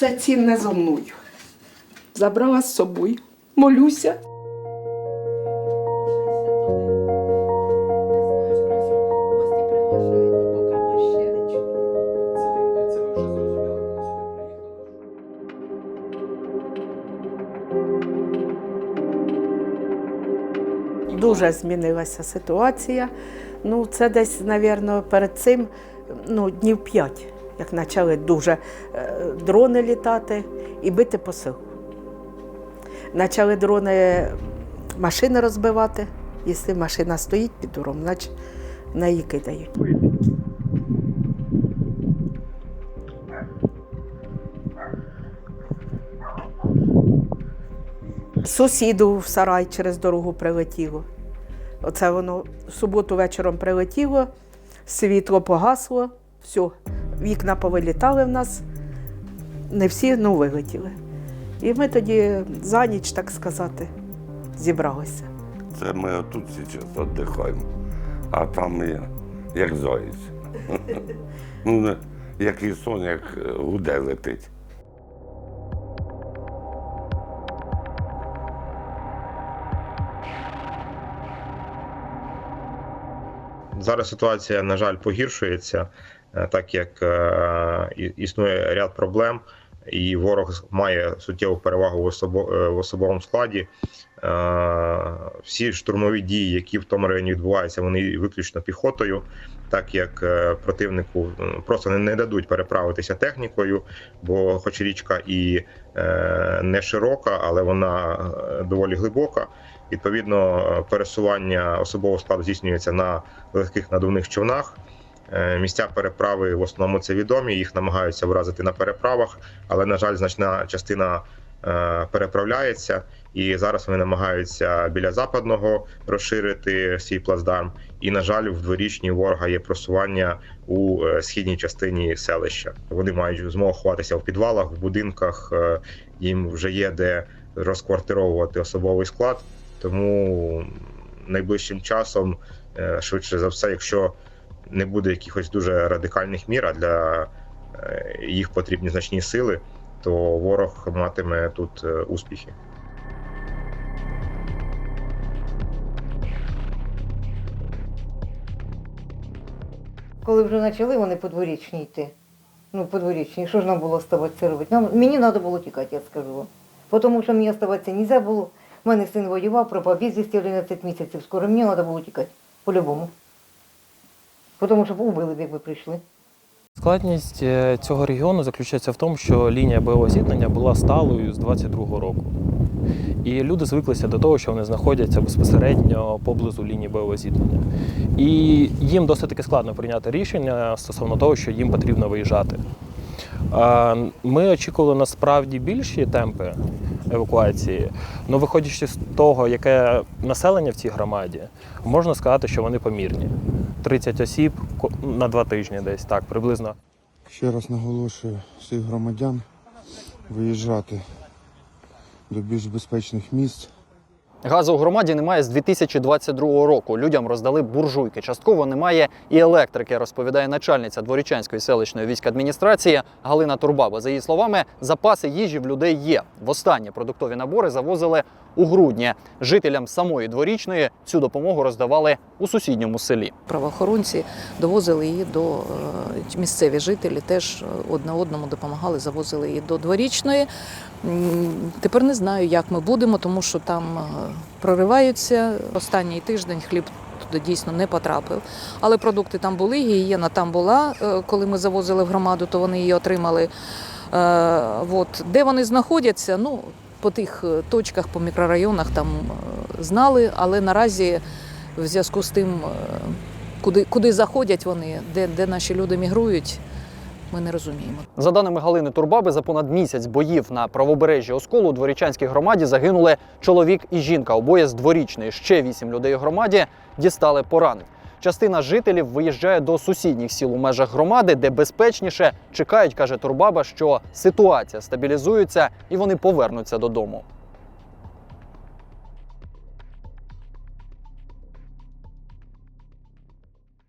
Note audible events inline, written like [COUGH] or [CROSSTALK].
все цінне зо мною. Забрала з собою. Молюся. Дуже змінилася ситуація. Ну, це десь, мабуть, перед цим ну, днів п'ять, як почали дуже е, дрони літати і бити по селу. Почали дрони машини розбивати. Якщо машина стоїть під дуром, значить на її кидають. Сусіду в сарай через дорогу прилетіло. Оце воно в суботу вечором прилетіло, світло погасло, все, вікна повилітали в нас, не всі ну, вилетіли. І ми тоді за ніч, так сказати, зібралися. Це ми отут зараз віддихаємо, а там я, як заєць. [LAUGHS] ну, який сон, як е, гуде летить. Зараз ситуація, на жаль, погіршується, так як е, існує ряд проблем, і ворог має суттєву перевагу в, е, особовому складі. Е, Всі штурмові дії, які в тому районі відбуваються, вони виключно піхотою, так як е, противнику просто не, дадуть переправитися технікою, бо, хоч річка і е, не широка, але вона е, доволі глибока. Відповідно, е, пересування особового складу здійснюється на легких надувних човнах. Е, Місця переправи в основному це відомі, їх намагаються вразити на переправах, але, на жаль, значна частина е, переправляється. І зараз вони намагаються біля западного розширити свій плацдарм. І, на жаль, в дворічній ворога є просування у е, східній частині селища. Вони мають змогу ховатися в підвалах, в будинках. Їм вже є де розквартировувати особовий склад. Тому найближчим часом, швидше за все, якщо не буде якихось дуже радикальних мір, а для е, їх потрібні значні сили, то ворог матиме тут е, успіхи. Коли вже почали вони подворічні йти. Ну, подворічні, що ж нам було оставатися робити? Нам, мені треба було тікати, я скажу вам. Тому що мені оставатися не можна було. У мене син воював, пропав безвісті 11 місяців. Скоро мені треба було тікати. По-любому. Тому що убили б, якби прийшли. Складність е, цього регіону заключається в тому, що лінія бойового зіткнення була сталою з 22-го року. І люди звиклися до того, що вони знаходяться безпосередньо поблизу лінії бойового зіткнення. І їм досить таки складно прийняти рішення стосовно того, що їм потрібно виїжджати. Ми очікували насправді більші темпи евакуації, але виходячи з того, яке населення в цій громаді, можна сказати, що вони помірні. 30 осіб на два тижні десь так, приблизно. Ще раз наголошую всіх громадян виїжджати до більш безпечних місць. Газу у громаді немає з 2022 року. Людям роздали буржуйки. Частково немає і електрики, розповідає начальниця Дворічанської селищної військадміністрації Галина Турбаба. За її словами, запаси їжі в людей є. Востаннє продуктові набори завозили у грудні. Жителям самої дворічної цю допомогу роздавали у сусідньому селі. Правоохоронці довозили її до е, місцеві жителі, теж одне одному допомагали, завозили її до дворічної. Тепер не знаю, як ми будемо, тому що там е, прориваються. Останній тиждень хліб туди дійсно не потрапив. Але продукти там були, гігієна там була. Е, Коли ми завозили в громаду, то вони її отримали. От. Де вони знаходяться, ну, по тих е, точках, по мікрорайонах там е, знали, але наразі в зв'язку з тим, е, куди, куди заходять вони, де, де наші люди мігрують, ми не розуміємо. За даними Галини Турбаби, за понад місяць боїв на правобережжі Осколу у дворічанській громаді загинули чоловік і жінка. Обоє з дворічної. Ще вісім людей у громаді дістали поранень. Частина жителів виїжджає до сусідніх сіл у межах громади, де безпечніше чекають, каже Турбаба, що ситуація стабілізується і вони повернуться додому.